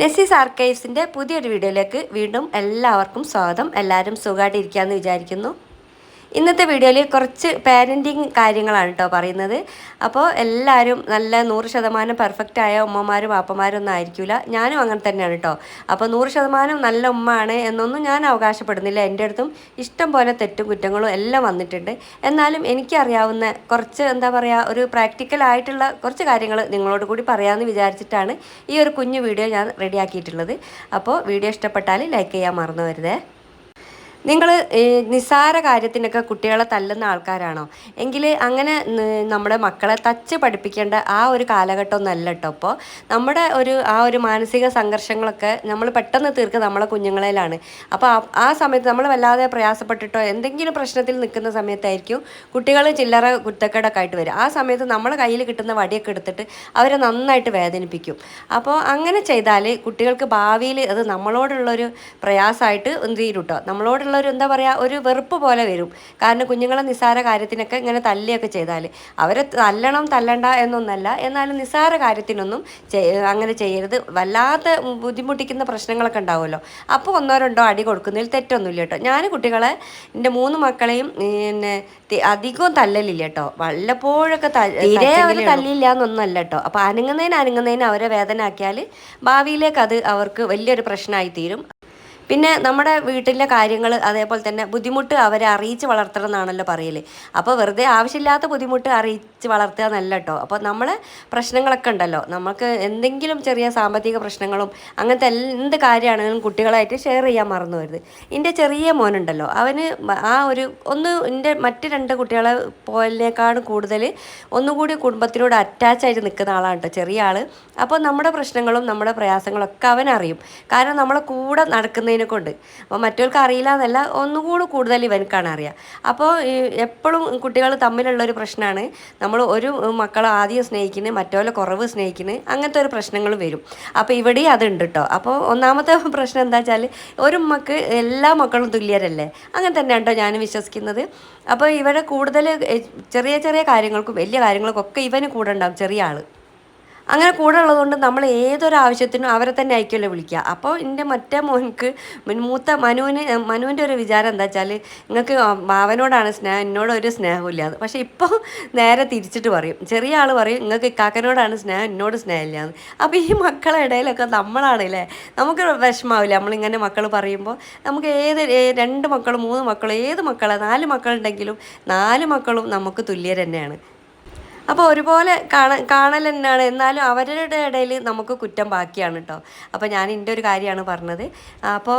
നെസ്സിസ് ആർക്കൈവ്സിന്റെ പുതിയൊരു വീഡിയോയിലേക്ക് വീണ്ടും എല്ലാവർക്കും സ്വാഗതം. എല്ലാവരും സുഖമായിട്ടിരിക്കാമെന്ന് വിചാരിക്കുന്നു. ഇന്നത്തെ വീഡിയോയിൽ കുറച്ച് പാരന്റിങ് കാര്യങ്ങളാണ് കേട്ടോ പറയുന്നത്. അപ്പോൾ എല്ലാവരും നല്ല നൂറ് ശതമാനം പെർഫെക്റ്റ് ആയ ഉമ്മമാരും പാപ്പമാരും ഒന്നും ആയിരിക്കില്ല ഞാനും അങ്ങനെ തന്നെയാണ് കേട്ടോ അപ്പോൾ നൂറ് ശതമാനം നല്ല ഉമ്മയാണ് എന്നൊന്നും ഞാൻ അവകാശപ്പെടുന്നില്ല. എന്റെ അടുത്തും ഇഷ്ടം പോലെ തെറ്റും കുറ്റങ്ങളും എല്ലാം വന്നിട്ടുണ്ട്. എന്നാലും എനിക്കറിയാവുന്ന കുറച്ച് എന്താ പറയുക ഒരു പ്രാക്ടിക്കൽ ആയിട്ടുള്ള കുറച്ച് കാര്യങ്ങൾ നിങ്ങളോട് കൂടി പറയാമെന്ന് വിചാരിച്ചിട്ടാണ് ഈ ഒരു കുഞ്ഞു വീഡിയോ ഞാൻ റെഡിയാക്കിയിട്ടുള്ളത് അപ്പോൾ വീഡിയോ ഇഷ്ടപ്പെട്ടാൽ ലൈക്ക് ചെയ്യാൻ മറന്നു വരുതേ നിങ്ങൾ നിസ്സാര കാര്യത്തിനൊക്കെ കുട്ടികളെ തല്ലുന്ന ആൾക്കാരാണോ? എങ്കിൽ അങ്ങനെ നമ്മുടെ മക്കളെ തച്ച് പഠിപ്പിക്കേണ്ട ആ ഒരു കാലഘട്ടമൊന്നല്ല കേട്ടോ അപ്പോൾ നമ്മുടെ ഒരു ആ ഒരു മാനസിക സംഘർഷങ്ങളൊക്കെ നമ്മൾ പെട്ടെന്ന് തീർക്കുക നമ്മളെ കുഞ്ഞുങ്ങളിലാണ്. അപ്പോൾ ആ- സമയത്ത് നമ്മൾ വല്ലാതെ പ്രയാസപ്പെട്ടിട്ടോ എന്തെങ്കിലും പ്രശ്നത്തിൽ നിൽക്കുന്ന സമയത്തായിരിക്കും കുട്ടികൾ ചില്ലറ കുത്തക്കേടൊക്കെ ആയിട്ട് വരും ആ സമയത്ത് നമ്മളെ കയ്യിൽ കിട്ടുന്ന വടിയൊക്കെ എടുത്തിട്ട് അവരെ നന്നായിട്ട് വേദനിപ്പിക്കും. അപ്പോൾ അങ്ങനെ ചെയ്താൽ കുട്ടികൾക്ക് ഭാവിയിൽ അത് നമ്മളോടുള്ളൊരു പ്രയാസമായിട്ട് എന്ത് ചെയ്യും കേട്ടോ നമ്മളോടുള്ള ഒരു എന്താ പറയുക ഒരു വെറുപ്പ് പോലെ വരും. കാരണം കുഞ്ഞുങ്ങളെ നിസ്സാര കാര്യത്തിനൊക്കെ ഇങ്ങനെ തല്ലിയൊക്കെ ചെയ്താൽ അവരെ തല്ലണം തല്ലണ്ട എന്നൊന്നല്ല. എന്നാലും നിസ്സാര കാര്യത്തിനൊന്നും അങ്ങനെ ചെയ്യരുത്. വല്ലാത്ത ബുദ്ധിമുട്ടിക്കുന്ന പ്രശ്നങ്ങളൊക്കെ ഉണ്ടാവുമല്ലോ. അപ്പോൾ ഒന്നോ രണ്ടോ അടി കൊടുക്കുന്നതിൽ തെറ്റൊന്നുമില്ല കേട്ടോ. ഞാൻ കുട്ടികളെ എന്റെ മൂന്ന് മക്കളെയും പിന്നെ അധികവും തല്ലലില്ല കേട്ടോ. വല്ലപ്പോഴൊക്കെ തീരെ അവർ തല്ലില്ല എന്നൊന്നല്ല കേട്ടോ. അപ്പോൾ അനങ്ങുന്നതിന് അനങ്ങുന്നതിന് അവരെ വേദനാക്കിയാൽ ഭാവിയിലേക്ക് അത് അവർക്ക് വലിയൊരു പ്രശ്നമായി തീരും പിന്നെ നമ്മുടെ വീട്ടിലെ കാര്യങ്ങൾ അതേപോലെ തന്നെ ബുദ്ധിമുട്ട് അവരെ അറിയിച്ച് വളർത്തണം എന്നാണല്ലോ പറയൽ അപ്പോൾ വെറുതെ ആവശ്യമില്ലാത്ത ബുദ്ധിമുട്ട് അറിയിച്ച് വളർത്തുക എന്നല്ല കേട്ടോ അപ്പോൾ നമ്മൾ പ്രശ്നങ്ങളൊക്കെ ഉണ്ടല്ലോ. നമുക്ക് എന്തെങ്കിലും ചെറിയ സാമ്പത്തിക പ്രശ്നങ്ങളും അങ്ങനത്തെ എന്ത് കാര്യമാണെങ്കിലും കുട്ടികളായിട്ട് ഷെയർ ചെയ്യാൻ മറന്നു വരുത് എന്റെ ചെറിയ മോനുണ്ടല്ലോ. അവന് ആ ഒരു ഒന്ന് എന്റെ മറ്റ് രണ്ട് കുട്ടികളെ പോലിനേക്കാളും കൂടുതൽ ഒന്നുകൂടി കുടുംബത്തിനോട് അറ്റാച്ച് ആയിട്ട് നിൽക്കുന്ന ആളാണ് കേട്ടോ ചെറിയ ആൾ അപ്പോൾ നമ്മുടെ പ്രശ്നങ്ങളും നമ്മുടെ പ്രയാസങ്ങളൊക്കെ അവനറിയും. കാരണം നമ്മളെ കൂടെ നടക്കുന്നതിനെ കൊണ്ട്. അപ്പോൾ മറ്റവർക്ക് അറിയില്ല എന്നല്ല ഒന്നുകൂടി കൂടുതൽ ഇവനക്കാണ് അറിയുക. അപ്പോൾ എപ്പോഴും കുട്ടികൾ തമ്മിലുള്ളൊരു പ്രശ്നമാണ്. നമ്മൾ ഒരു മക്കളെ ആദ്യം സ്നേഹിക്കുന്നത് മറ്റോലെ കുറവ് സ്നേഹിക്കുന്നത് അങ്ങനത്തെ ഒരു പ്രശ്നങ്ങൾ വരും. അപ്പോൾ ഇവിടെയും അതുണ്ട് കേട്ടോ. അപ്പോൾ ഒന്നാമത്തെ പ്രശ്നം എന്താ വെച്ചാൽ ഒരു ഉമ്മക്ക് എല്ലാ മക്കളും തുല്യരല്ലേ? അങ്ങനെ തന്നെ കേട്ടോ ഞാൻ വിശ്വസിക്കുന്നത്. അപ്പോൾ ഇവരെ കൂടുതൽ ചെറിയ ചെറിയ കാര്യങ്ങൾക്കും വലിയ കാര്യങ്ങൾക്കൊക്കെ ഇവന് കൂടെ ഉണ്ടാവും ചെറിയ ആൾ. അങ്ങനെ കൂടെ ഉള്ളതുകൊണ്ട് നമ്മൾ ഏതൊരാവശ്യത്തിനും അവരെ തന്നെ ആയിരിക്കുമല്ലോ വിളിക്കുക. അപ്പോൾ എന്റെ മറ്റേ മോൻക്ക് മൻ- മൂത്ത മനുവിന് മനുവിന്റെ ഒരു വിചാരം എന്താ വെച്ചാൽ നിങ്ങൾക്ക് മാവനോടാണ് സ്നേഹം എന്നോട് ഒരു സ്നേഹമില്ല എന്ന് പക്ഷേ ഇപ്പോൾ നേരെ തിരിച്ചിട്ട് പറയും. ചെറിയ ആൾ പറയും നിങ്ങൾക്ക് കാക്കനോടാണ് സ്നേഹം എന്നോട് സ്നേഹമില്ല. എന്ന് അപ്പോൾ ഈ മക്കളുടെ ഇടയിലൊക്കെ നമ്മളാണല്ലേ നമുക്ക് വിഷമാവില്ല. നമ്മളിങ്ങനെ മക്കൾ പറയുമ്പോൾ നമുക്ക് ഏത് രണ്ട് മക്കളും മൂന്ന് മക്കളും ഏത് മക്കളെ നാല് മക്കളുണ്ടെങ്കിലും നാല് മക്കളും നമുക്ക് തുല്യർ തന്നെയാണ്. അപ്പോൾ ഒരുപോലെ കാണ കാണൽ തന്നെയാണ് എന്നാലും അവരുടെ ഇടയിൽ നമുക്ക് കുറ്റം ബാക്കിയാണ് കേട്ടോ അപ്പോൾ ഞാൻ എന്റെ ഒരു കാര്യമാണ് പറഞ്ഞത്. അപ്പോൾ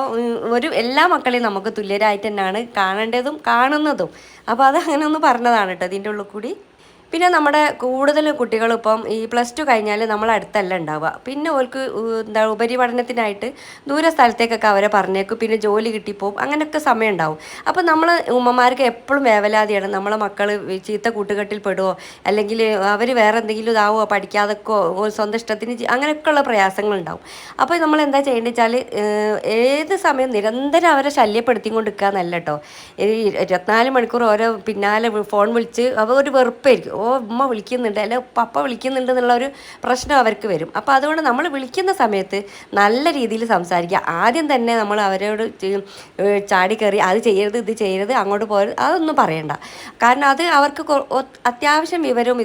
ഒരു എല്ലാ മക്കളെയും നമുക്ക് തുല്യരായിട്ട് തന്നെയാണ് കാണേണ്ടതും കാണുന്നതും. അപ്പോൾ അത് അങ്ങനെ ഒന്ന് പറഞ്ഞതാണ് കേട്ടോ ഇതിന്റെ ഉള്ളിൽ കൂടി. പിന്നെ നമ്മുടെ കൂടുതൽ കുട്ടികൾ ഇപ്പം ഈ പ്ലസ് ടു കഴിഞ്ഞാൽ നമ്മൾ അടുത്തല്ല ഉണ്ടാവുക. പിന്നെ ഓർക്ക് എന്താ ഉപരിപഠനത്തിനായിട്ട് ദൂര സ്ഥലത്തേക്കൊക്കെ അവരെ പറഞ്ഞേക്കും. പിന്നെ ജോലി കിട്ടിപ്പോവും അങ്ങനെയൊക്കെ സമയം ഉണ്ടാവും. അപ്പോൾ നമ്മൾ ഉമ്മമാർക്ക് എപ്പോഴും വേവലാതിയാണ്. നമ്മളെ മക്കൾ ചീത്ത കൂട്ടുകെട്ടിൽ പെടുവോ? അല്ലെങ്കിൽ അവർ വേറെ എന്തെങ്കിലും ഇതാവോ പഠിക്കാതൊക്കെ? സ്വന്തം ഇഷ്ടത്തിന് അങ്ങനെയൊക്കെയുള്ള പ്രയാസങ്ങളുണ്ടാവും അപ്പോൾ നമ്മൾ എന്താ ചെയ്യേണ്ടത് വെച്ചാൽ ഏത് സമയം നിരന്തരം അവരെ ശല്യപ്പെടുത്തിക്കൊണ്ട് നിൽക്കുക എന്നല്ല കേട്ടോ ഇരുപത്തിനാല് മണിക്കൂർ ഓരോ പിന്നാലെ ഫോൺ വിളിച്ച് അവർ ഒരു വെറുപ്പായിരിക്കും. ഓ ഉമ്മ വിളിക്കുന്നുണ്ട് അല്ലെ പപ്പ വിളിക്കുന്നുണ്ട് എന്നുള്ള ഒരു പ്രശ്നം അവർക്ക് വരും. അപ്പോൾ അതുകൊണ്ട് നമ്മൾ വിളിക്കുന്ന സമയത്ത് നല്ല രീതിയിൽ സംസാരിക്കുക. ആദ്യം തന്നെ നമ്മൾ അവരോട് ചാടിക്കയറി ചാടി കയറി അത് ചെയ്യരുത് ഇത് ചെയ്യരുത് അങ്ങോട്ട് പോകരുത് അതൊന്നും പറയണ്ട. കാരണം അത് അവർക്ക് അത്യാവശ്യം വിവരവും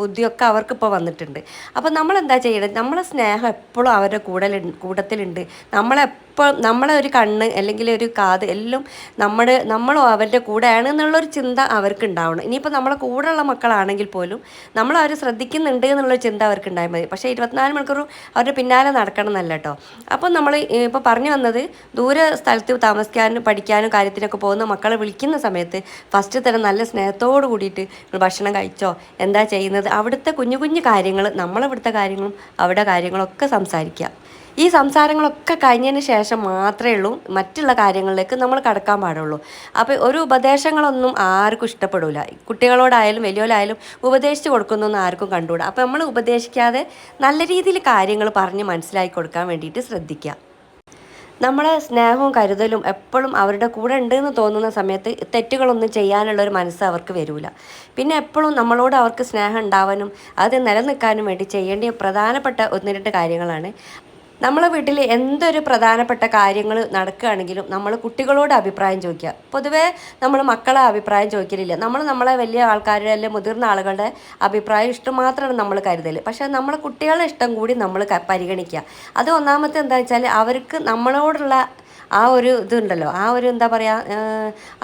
ബുദ്ധിയൊക്കെ അവർക്ക് ഇപ്പോൾ വന്നിട്ടുണ്ട്. അപ്പോൾ നമ്മൾ എന്താ ചെയ്യേണ്ടത് നമ്മളെ സ്നേഹം എപ്പോഴും അവരുടെ കൂടെ കൂട്ടത്തിലുണ്ട്. നമ്മളെ ഇപ്പോൾ നമ്മളെ ഒരു കണ്ണ് അല്ലെങ്കിൽ ഒരു കാത് എല്ലാം നമ്മുടെ നമ്മളോ അവരുടെ കൂടെയാണ് എന്നുള്ളൊരു ചിന്ത അവർക്ക് ഉണ്ടാവണം. ഇനിയിപ്പോൾ നമ്മളെ കൂടെയുള്ള മക്കളാണെങ്കിൽ പോലും നമ്മൾ അവർ ശ്രദ്ധിക്കുന്നുണ്ട് എന്നുള്ള ചിന്ത അവർക്ക് ഉണ്ടായാൽ മതി. പക്ഷേ ഇരുപത്തിനാല് മണിക്കൂർ അവരുടെ പിന്നാലെ നടക്കണം എന്നല്ല കേട്ടോ. അപ്പം നമ്മൾ ഇപ്പോൾ പറഞ്ഞു വന്നത് ദൂര സ്ഥലത്ത് താമസിക്കാനും പഠിക്കാനും കാര്യത്തിനൊക്കെ പോകുന്ന മക്കളെ വിളിക്കുന്ന സമയത്ത് ഫസ്റ്റ് തന്നെ നല്ല സ്നേഹത്തോട് കൂടിയിട്ട് "നിങ്ങൾ ഭക്ഷണം കഴിച്ചോ എന്താ ചെയ്യുന്നത്? അവിടുത്തെ കുഞ്ഞു കുഞ്ഞു കാര്യങ്ങൾ നമ്മളിവിടുത്തെ കാര്യങ്ങളും അവിടെ കാര്യങ്ങളൊക്കെ സംസാരിക്കുക. ഈ സംസാരങ്ങളൊക്കെ കഴിഞ്ഞതിന് ശേഷം മാത്രമേ ഉള്ളൂ. മറ്റുള്ള കാര്യങ്ങളിലേക്ക് നമ്മൾ കടക്കാൻ പാടുള്ളൂ. അപ്പോൾ ഒരു ഉപദേശങ്ങളൊന്നും ആർക്കും ഇഷ്ടപ്പെടില്ല കുട്ടികളോടായാലും വലിയവരായാലും ഉപദേശിച്ച് കൊടുക്കുന്നൊന്നും ആർക്കും കണ്ടുകൂടാ. അപ്പോൾ നമ്മൾ ഉപദേശിക്കാതെ നല്ല രീതിയിൽ കാര്യങ്ങൾ പറഞ്ഞ് മനസ്സിലാക്കി കൊടുക്കാൻ വേണ്ടിയിട്ട് ശ്രദ്ധിക്കുക നമ്മളെ സ്നേഹവും കരുതലും എപ്പോഴും അവരുടെ കൂടെ ഉണ്ട് എന്ന് തോന്നുന്ന സമയത്ത് തെറ്റുകളൊന്നും ചെയ്യാനുള്ള ഒരു മനസ്സ് അവർക്ക് വരില്ല പിന്നെ എപ്പോഴും നമ്മളോട് അവർക്ക് സ്നേഹം ഉണ്ടാവാനും അത് നിലനിൽക്കാനും വേണ്ടി ചെയ്യേണ്ട പ്രധാനപ്പെട്ട ഒന്ന് രണ്ട് കാര്യങ്ങളാണ്. നമ്മളെ വീട്ടിൽ എന്തൊരു പ്രധാനപ്പെട്ട കാര്യങ്ങൾ നടക്കുകയാണെങ്കിലും നമ്മൾ കുട്ടികളോട് അഭിപ്രായം ചോദിക്കുക. പൊതുവേ നമ്മൾ മക്കളെ അഭിപ്രായം ചോദിക്കലില്ല. നമ്മൾ നമ്മളെ വലിയ ആൾക്കാരുടെ അല്ലെങ്കിൽ മുതിർന്ന ആളുകളുടെ അഭിപ്രായം ഇഷ്ടം മാത്രമാണ് നമ്മൾ കരുതൽ പക്ഷേ നമ്മളെ കുട്ടികളുടെ ഇഷ്ടം കൂടി നമ്മൾ പരിഗണിക്കുക. അത് ഒന്നാമത്തെ എന്താ വെച്ചാൽ അവർക്ക് നമ്മളോടുള്ള ആ ഒരു ഇതുണ്ടല്ലോ ആ ഒരു എന്താ പറയുക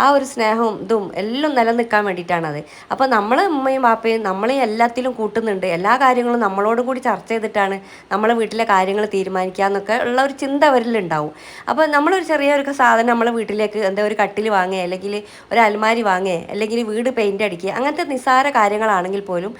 ആ ഒരു സ്നേഹവും ഇതും എല്ലാം നിലനിൽക്കാൻ വേണ്ടിയിട്ടാണത്. അപ്പോൾ നമ്മൾ ഉമ്മയും പാപ്പയും നമ്മളെ എല്ലാത്തിലും കൂട്ടുന്നുണ്ട്. എല്ലാ കാര്യങ്ങളും നമ്മളോട് കൂടി ചർച്ച ചെയ്തിട്ടാണ് നമ്മളെ വീട്ടിലെ കാര്യങ്ങൾ തീരുമാനിക്കുക എന്നൊക്കെ ഉള്ള ഒരു ചിന്ത അവരിലുണ്ടാവും അപ്പോൾ നമ്മളൊരു ചെറിയൊരു സാധനം നമ്മളെ വീട്ടിലേക്ക് എന്താ ഒരു കട്ടിൽ വാങ്ങുക അല്ലെങ്കിൽ ഒരു അൽമാരി വാങ്ങുക അല്ലെങ്കിൽ വീട് പെയിന്റ് അടിക്കുക അങ്ങനത്തെ നിസ്സാര കാര്യങ്ങളാണെങ്കിൽ പോലും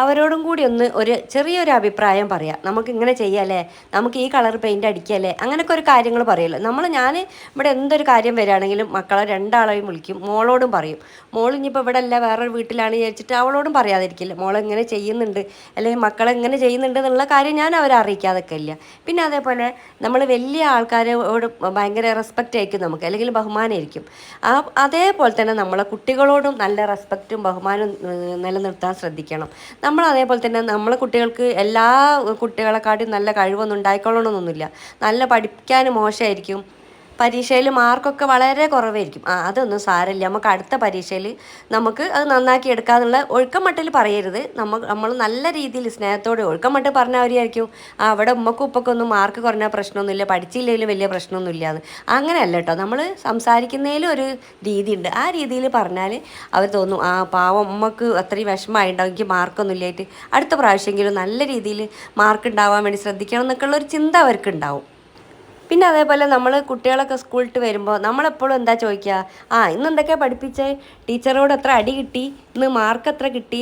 അവരോടും കൂടി ഒന്ന് ഒരു ചെറിയൊരു അഭിപ്രായം പറയാം. നമുക്ക് ഇങ്ങനെ ചെയ്യാല്ലേ? നമുക്ക് ഈ കളർ പെയിന്റ് അടിക്കല്ലേ? അങ്ങനെയൊക്കെ ഒരു കാര്യങ്ങൾ പറയുമല്ലോ നമ്മൾ ഞാൻ ഇവിടെ എന്തൊരു കാര്യം വരികയാണെങ്കിലും മക്കളെ രണ്ടാളെയും വിളിക്കും. മോളോടും പറയും. മോൾ ഇനിയിപ്പോൾ ഇവിടെ അല്ല വേറൊരു വീട്ടിലാണ് വിചാരിച്ചിട്ട് അവളോടും പറയാതിരിക്കില്ല. മോൾ ഇങ്ങനെ ചെയ്യുന്നുണ്ട്. അല്ലെങ്കിൽ മക്കളെ ഇങ്ങനെ ചെയ്യുന്നുണ്ട് എന്നുള്ള കാര്യം ഞാൻ അവരെ അറിയിക്കാതൊക്കെ ഇല്ല പിന്നെ അതേപോലെ നമ്മൾ വലിയ ആൾക്കാരോട് ഭയങ്കര റെസ്പെക്റ്റ് ആയിരിക്കും നമുക്ക്. അല്ലെങ്കിൽ ബഹുമാനമായിരിക്കും. ആ അതേപോലെ തന്നെ നമ്മളെ കുട്ടികളോടും നല്ല റെസ്പെക്റ്റും ബഹുമാനം നിലനിർത്താൻ ശ്രദ്ധിക്കണം. നമ്മൾ അതേപോലെ തന്നെ നമ്മളെ കുട്ടികൾക്ക് എല്ലാ കുട്ടികളെക്കാട്ടും നല്ല കഴിവൊന്നും ഉണ്ടായിക്കൊള്ളണമെന്നൊന്നുമില്ല നല്ല പഠിക്കാൻ മോശമായിരിക്കും. പരീക്ഷയിൽ മാർക്കൊക്കെ വളരെ കുറവായിരിക്കും. ആ അതൊന്നും സാരമില്ല. നമുക്ക് അടുത്ത പരീക്ഷയിൽ നമുക്ക് അത് നന്നാക്കി എടുക്കാന്നുള്ള ഒഴുക്കമട്ടിൽ പറയരുത്. നമ്മൾ നമ്മൾ നല്ല രീതിയിൽ സ്നേഹത്തോടെ ഒഴുക്കമട്ട് പറഞ്ഞാൽ അവരായിരിക്കും. അവിടെ ഉമ്മക്കും ഉപ്പക്കൊന്നും മാർക്ക് കുറഞ്ഞ പ്രശ്നമൊന്നുമില്ല. പഠിച്ചില്ലെങ്കിലും വലിയ പ്രശ്നമൊന്നുമില്ല എന്ന് അങ്ങനെയല്ല കേട്ടോ. നമ്മൾ സംസാരിക്കുന്നതിലും ഒരു രീതിയുണ്ട്. ആ രീതിയിൽ പറഞ്ഞാൽ അവർ തോന്നും ആ പാവം ഉമ്മക്ക് അത്രയും വിഷമമായിട്ടുണ്ടാവും എനിക്ക് മാർക്കൊന്നും ഇല്ലായിട്ട് അടുത്ത പ്രാവശ്യമെങ്കിലും നല്ല രീതിയിൽ മാർക്ക് ഉണ്ടാവാൻ വേണ്ടി ശ്രദ്ധിക്കണം എന്നൊക്കെയുള്ള ഒരു ചിന്ത അവർക്ക് ഉണ്ടാവും പിന്നെ അതേപോലെ നമ്മൾ കുട്ടികളൊക്കെ സ്കൂളിട്ട് വരുമ്പോൾ നമ്മളെപ്പോഴും എന്താ ചോദിക്കുക ആ ഇന്ന് എന്തൊക്കെയാ പഠിപ്പിച്ചേ? ടീച്ചറോട് എത്ര അടി കിട്ടി? ഇന്ന് മാർക്ക് എത്ര കിട്ടി?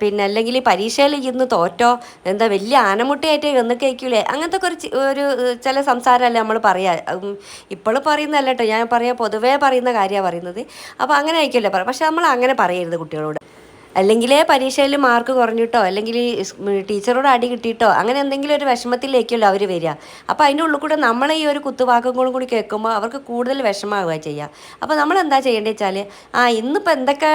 പിന്നെ അല്ലെങ്കിൽ പരീക്ഷയിൽ ഇന്ന് തോറ്റോ? എന്താ വലിയ ആനമുട്ടയായിട്ട് വന്ന് കഴിക്കൂലേ അങ്ങനത്തെ കുറച്ച് ഒരു ചില സംസാരമല്ലേ നമ്മൾ പറയാ. ഇപ്പോഴും പറയുന്നതല്ല കേട്ടോ. ഞാൻ പറയാം പൊതുവേ പറയുന്ന കാര്യമാണ് പറയുന്നത്. അപ്പോൾ അങ്ങനെ ആയിരിക്കുമല്ലോ പറയാം പക്ഷെ നമ്മൾ അങ്ങനെ പറയരുത് കുട്ടികളോട്. അല്ലെങ്കിൽ പരീക്ഷയിൽ മാർക്ക് കുറഞ്ഞിട്ടോ അല്ലെങ്കിൽ ടീച്ചറോട് അടി കിട്ടിയിട്ടോ അങ്ങനെ എന്തെങ്കിലും ഒരു വിഷമത്തിലേക്കല്ലോ അവർ വരിക. അപ്പോൾ അതിന്റെ ഉള്ളിൽ കൂടെ നമ്മളെ ഈ ഒരു കുത്തുവാക്കുകളും കൂടി കേൾക്കുമ്പോൾ അവർക്ക് കൂടുതൽ വിഷമാവുക ചെയ്യുക. അപ്പോൾ നമ്മൾ എന്താ ചെയ്യേണ്ടത് വെച്ചാൽ ആ ഇന്നിപ്പോൾ എന്തൊക്കെ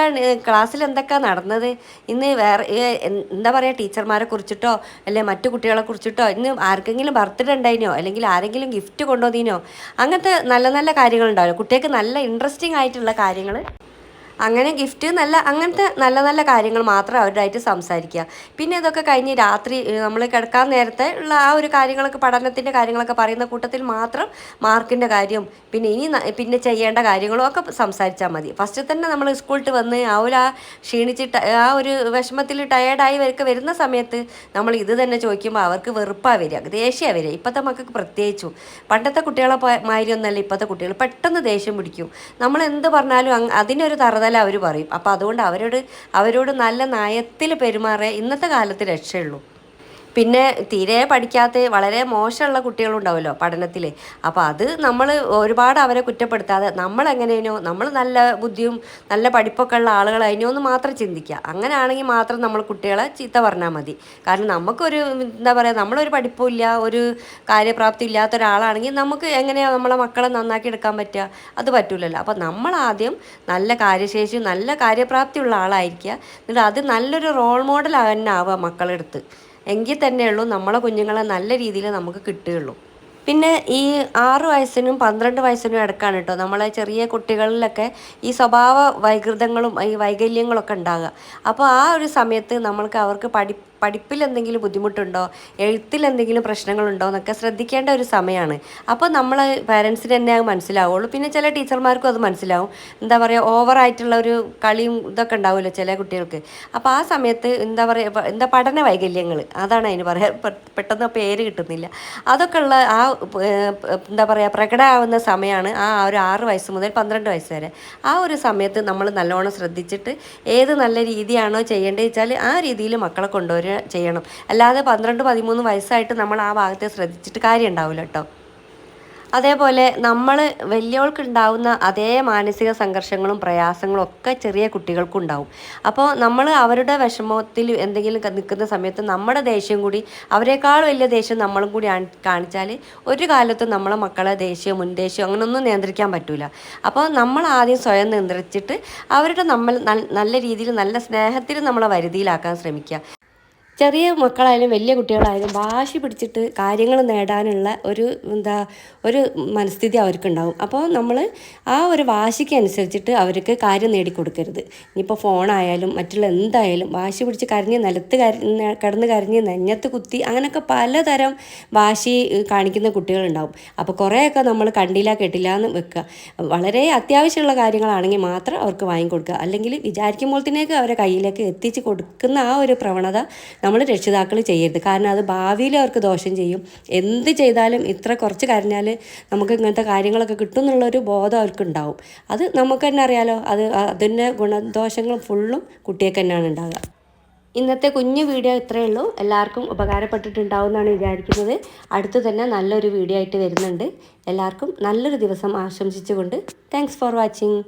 ക്ലാസ്സിൽ എന്തൊക്കെ നടന്നത്? ഇന്ന് വേറെ എന്താ പറയുക ടീച്ചർമാരെ കുറിച്ചിട്ടോ അല്ലെ മറ്റു കുട്ടികളെ കുറിച്ചിട്ടോ ഇന്ന് ആർക്കെങ്കിലും ബർത്ത്ഡേ ഉണ്ടായിനോ അല്ലെങ്കിൽ ആരെങ്കിലും ഗിഫ്റ്റ് കൊണ്ടുവന്നീനോ അങ്ങനത്തെ നല്ല നല്ല കാര്യങ്ങളുണ്ടാവില്ല കുട്ടികൾക്ക് നല്ല ഇൻട്രസ്റ്റിംഗ് ആയിട്ടുള്ള കാര്യങ്ങൾ അങ്ങനെ ഗിഫ്റ്റ് നല്ല അങ്ങനത്തെ നല്ല നല്ല കാര്യങ്ങൾ മാത്രം അവരുമായിട്ട് സംസാരിക്കുക. പിന്നെ ഇതൊക്കെ കഴിഞ്ഞ് രാത്രി നമ്മൾ കിടക്കാൻ നേരത്തെ ഉള്ള ആ ഒരു കാര്യങ്ങളൊക്കെ പഠനത്തിന്റെ കാര്യങ്ങളൊക്കെ പറയുന്ന കൂട്ടത്തിൽ മാത്രം മാർക്കിന്റെ കാര്യം പിന്നെ ഇനി പിന്നെ ചെയ്യേണ്ട കാര്യങ്ങളും ഒക്കെ സംസാരിച്ചാൽ മതി. ഫസ്റ്റ് തന്നെ നമ്മൾ സ്കൂളിട്ട് വന്ന് ആ ഒരു ആ ക്ഷീണിച്ചിട്ട് ആ ഒരു വിഷമത്തിൽ ടയേർഡായി വരക്ക് വരുന്ന സമയത്ത് നമ്മൾ ഇത് തന്നെ ചോദിക്കുമ്പോൾ അവർക്ക് വെറുപ്പാണ് വരിക ദേഷ്യമാണ് വരിക. ഇപ്പോഴത്തെ മക്കൾക്ക് പ്രത്യേകിച്ചും. പണ്ടത്തെ കുട്ടികളെ മാതിരി ഒന്നല്ല ഇപ്പോഴത്തെ കുട്ടികൾ. പെട്ടെന്ന് ദേഷ്യം പിടിക്കും. നമ്മൾ എന്ത് പറഞ്ഞാലും അതിനൊരു തറത കൂടുതൽ അവർ പറയും. അപ്പോൾ അതുകൊണ്ട് അവരോട് അവരോട് നല്ല നയത്തിൽ പെരുമാറേ ഇന്നത്തെ കാലത്ത് രക്ഷയുള്ളൂ. പിന്നെ തീരെ പഠിക്കാത്ത വളരെ മോശമുള്ള കുട്ടികളുണ്ടാവുമല്ലോ പഠനത്തിൽ അപ്പോൾ അത് നമ്മൾ ഒരുപാട് അവരെ കുറ്റപ്പെടുത്താതെ നമ്മൾ എങ്ങനെയോ നമ്മൾ നല്ല ബുദ്ധിയും നല്ല പഠിപ്പൊക്കെ ഉള്ള ആളുകളതിനോ എന്ന് മാത്രം ചിന്തിക്കുക. അങ്ങനെയാണെങ്കിൽ മാത്രം നമ്മൾ കുട്ടികളെ ചീത്ത പറഞ്ഞാൽ മതി. കാരണം നമുക്കൊരു എന്താ പറയുക നമ്മളൊരു പഠിപ്പില്ല ഒരു കാര്യപ്രാപ്തി ഇല്ലാത്ത ഒരാളാണെങ്കിൽ നമുക്ക് എങ്ങനെയാണ് നമ്മളെ മക്കളെ നന്നാക്കി എടുക്കാൻ പറ്റുക? അത് പറ്റൂലല്ലോ. അപ്പോൾ നമ്മൾ ആദ്യം നല്ല കാര്യശേഷി നല്ല കാര്യപ്രാപ്തിയുള്ള ആളായിരിക്കുക. എന്നിട്ട് അത് നല്ലൊരു റോൾ മോഡൽ തന്നെ ആവുക മക്കളെടുത്ത് എങ്കിൽ തന്നെയുള്ളൂ നമ്മളെ കുഞ്ഞുങ്ങളെ നല്ല രീതിയിൽ നമുക്ക് കിട്ടുകയുള്ളൂ. പിന്നെ ഈ ആറ് വയസ്സിനും പന്ത്രണ്ട് വയസ്സിനും ഇടക്കാണ് കേട്ടോ നമ്മളെ ചെറിയ കുട്ടികളിലൊക്കെ ഈ സ്വഭാവ വൈകൃതങ്ങളും ഈ വൈകല്യങ്ങളൊക്കെ ഉണ്ടാകുക അപ്പോൾ ആ ഒരു സമയത്ത് നമ്മൾക്ക് അവർക്ക് പഠി പഠിപ്പിൽ എന്തെങ്കിലും ബുദ്ധിമുട്ടുണ്ടോ? എഴുത്തിൽ എന്തെങ്കിലും പ്രശ്നങ്ങളുണ്ടോ എന്നൊക്കെ ശ്രദ്ധിക്കേണ്ട ഒരു സമയമാണ് അപ്പോൾ നമ്മൾ പാരൻസിന് തന്നെ അത് മനസ്സിലാവുള്ളൂ. പിന്നെ ചില ടീച്ചർമാർക്കും അത് മനസ്സിലാവും. എന്താ പറയുക ഓവറായിട്ടുള്ള ഒരു കളിയും ഇതൊക്കെ ഉണ്ടാവുമല്ലോ ചില കുട്ടികൾക്ക്. അപ്പോൾ ആ സമയത്ത് എന്താ പറയുക എന്താ പഠന വൈകല്യങ്ങൾ അതാണ് അതിന് പറയുക പെട്ടെന്ന് പേര് കിട്ടുന്നില്ല. അതൊക്കെ ഉള്ള ആ എന്താ പറയുക പ്രകടമാവുന്ന സമയമാണ് ആ ഒരു ആറ് വയസ്സ് മുതൽ പന്ത്രണ്ട് വയസ്സ് വരെ. ആ ഒരു സമയത്ത് നമ്മൾ നല്ലോണം ശ്രദ്ധിച്ചിട്ട് ഏത് നല്ല രീതിയാണോ ചെയ്യേണ്ടത് വെച്ചാൽ ആ രീതിയിൽ മക്കളെ കൊണ്ടുവരും ചെയ്യണം. അല്ലാതെ പന്ത്രണ്ട് പതിമൂന്ന് വയസ്സായിട്ട് നമ്മൾ ആ ഭാഗത്തെ ശ്രദ്ധിച്ചിട്ട് കാര്യം ഉണ്ടാവില്ല കേട്ടോ അതേപോലെ നമ്മൾ വലിയവൾക്കുണ്ടാവുന്ന അതേ മാനസിക സംഘർഷങ്ങളും പ്രയാസങ്ങളും ഒക്കെ ചെറിയ കുട്ടികൾക്കും ഉണ്ടാവും അപ്പോൾ നമ്മൾ അവരുടെ വിഷമത്തിൽ എന്തെങ്കിലും നിൽക്കുന്ന സമയത്ത് നമ്മുടെ ദേഷ്യം കൂടി അവരെക്കാൾ വലിയ ദേഷ്യം നമ്മളും കൂടി കാണിച്ചാൽ ഒരു കാലത്തും നമ്മളെ മക്കളെ ദേഷ്യം മുൻദേഷ്യം അങ്ങനെയൊന്നും നിയന്ത്രിക്കാൻ പറ്റില്ല അപ്പോൾ നമ്മൾ ആദ്യം സ്വയം നിയന്ത്രിച്ചിട്ട് അവരുടെ നമ്മൾ നല്ല രീതിയിൽ നല്ല സ്നേഹത്തിൽ നമ്മളെ വരുതിയിലാക്കാൻ ശ്രമിക്കുക. ചെറിയ മക്കളായാലും വലിയ കുട്ടികളായാലും വാശി പിടിച്ചിട്ട് കാര്യങ്ങൾ നേടാനുള്ള ഒരു എന്താ ഒരു മനസ്ഥിതി അവർക്കുണ്ടാവും. അപ്പോൾ നമ്മൾ ആ ഒരു വാശിക്ക് അനുസരിച്ചിട്ട് അവർക്ക് കാര്യം നേടിക്കൊടുക്കരുത്. ഇനിയിപ്പോൾ ഫോണായാലും മറ്റുള്ള എന്തായാലും വാശി പിടിച്ച് കരഞ്ഞ് നിലത്ത് കരഞ്ഞ് കിടന്ന് കരഞ്ഞ് നെഞ്ഞത്ത് കുത്തി അങ്ങനെയൊക്കെ പലതരം വാശി കാണിക്കുന്ന കുട്ടികളുണ്ടാവും. അപ്പോൾ കുറേയൊക്കെ നമ്മൾ കണ്ടില്ല കേട്ടില്ല എന്ന് വെക്കുക. വളരെ അത്യാവശ്യമുള്ള കാര്യങ്ങളാണെങ്കിൽ മാത്രം അവർക്ക് വാങ്ങിക്കൊടുക്കുക. അല്ലെങ്കിൽ വിചാരിക്കുമ്പോൾ തന്നെയൊക്കെ അവരെ കയ്യിലേക്ക് എത്തിച്ച് കൊടുക്കുന്ന ആ ഒരു പ്രവണത നമ്മൾ രക്ഷിതാക്കൾ ചെയ്യരുത്. കാരണം അത് ഭാവിയിൽ അവർക്ക് ദോഷം ചെയ്യും. എന്ത് ചെയ്താലും ഇത്ര കുറച്ച് കരഞ്ഞാൽ നമുക്ക് ഇങ്ങനത്തെ കാര്യങ്ങളൊക്കെ കിട്ടും എന്നുള്ളൊരു ബോധം അവർക്ക് ഉണ്ടാവും അത് നമുക്ക് തന്നെ അറിയാലോ. അത് അതിന്റെ ഗുണദോഷങ്ങൾ ഫുള്ളും കുട്ടിയൊക്കെ തന്നെയാണ് ഉണ്ടാകുക ഇന്നത്തെ കുഞ്ഞു വീഡിയോ ഇത്രയേ ഉള്ളൂ. എല്ലാവർക്കും ഉപകാരപ്പെട്ടിട്ടുണ്ടാവും എന്നാണ് വിചാരിക്കുന്നത്. അടുത്തു തന്നെ നല്ലൊരു വീഡിയോ ആയിട്ട് വരുന്നുണ്ട്. എല്ലാവർക്കും നല്ലൊരു ദിവസം ആശംസിച്ചുകൊണ്ട് താങ്ക്സ് ഫോർ വാച്ചിങ്